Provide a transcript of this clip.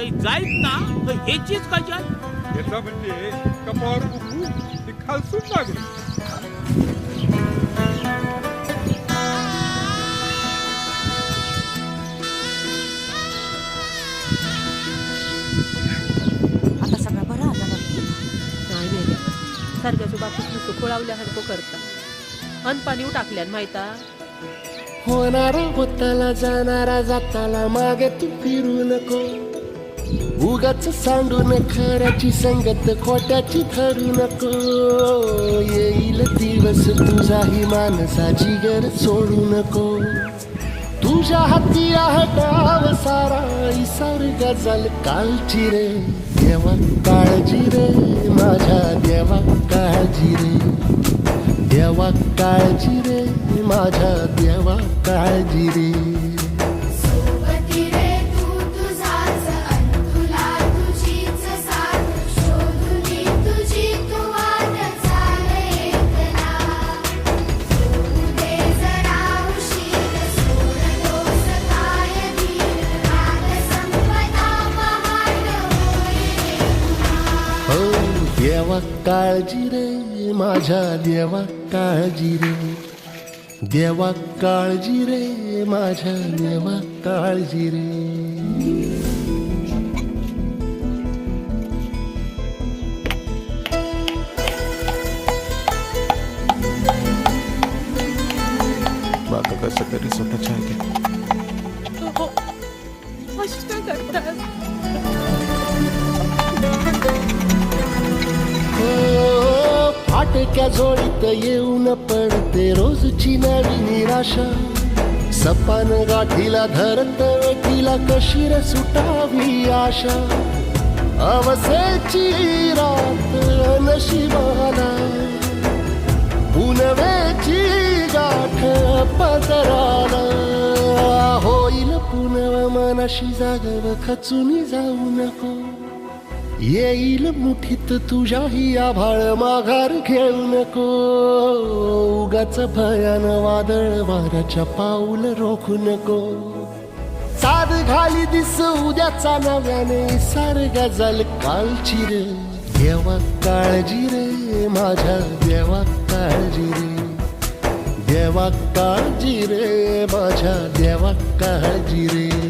जय जाईत ना तर ह्याचीच कशात याचा म्हणजे कपावर उभू ते खालसून लागले आता सगळा बरा झाला नाही मेल्या. सारख्याच्या बाबतीत नुसतं खोळावल्यासारखं करता. अन पाणी टाकल्यान माहिता? होणारा होताला जाणारा जाताला मागे तू फिरू नको. उगाच सांडून खऱ्याची संगत खोट्याची ठरू नको. येईल दिवस तुझाही माणसाची गर सोडू नको. तुझ्या हाती आहे सारा इसार गजल कालची रे. देवा काळजी रे माझ्या देवा काळजी रे. देवा काळजी रे माझ्या देवा काळजी रे. देवा काळजी रे माझ्या देवा काळजी रे. देवा काळजी रे माझ्या देवा काळजी रे. आता कसं तरी स्वतःच्या हो काय करतात. हो, फाटक्या जोडीत येऊन पडते रोजची नवी निराशा. सपान गाठीला धरत वेठीला कशी रे सुटावी आशा. अवसेची रात नशिबाला. पुनवेची गाठ पदराला. होईल पुनव मनाशी जागव खचून जाऊ नको. येईल मुठीत तुझ्याही आभाळ माघार घेऊ नको. उगाच भयान वादळ वाऱ्याच्या पाऊल रोखू नको. साध घाली दिस उद्याचा नव्याने सार गजल कालची रे देवा काळजी रे माझ्या देवा काळजी रे. देवा काळजी रे माझ्या देवा काळजी रे.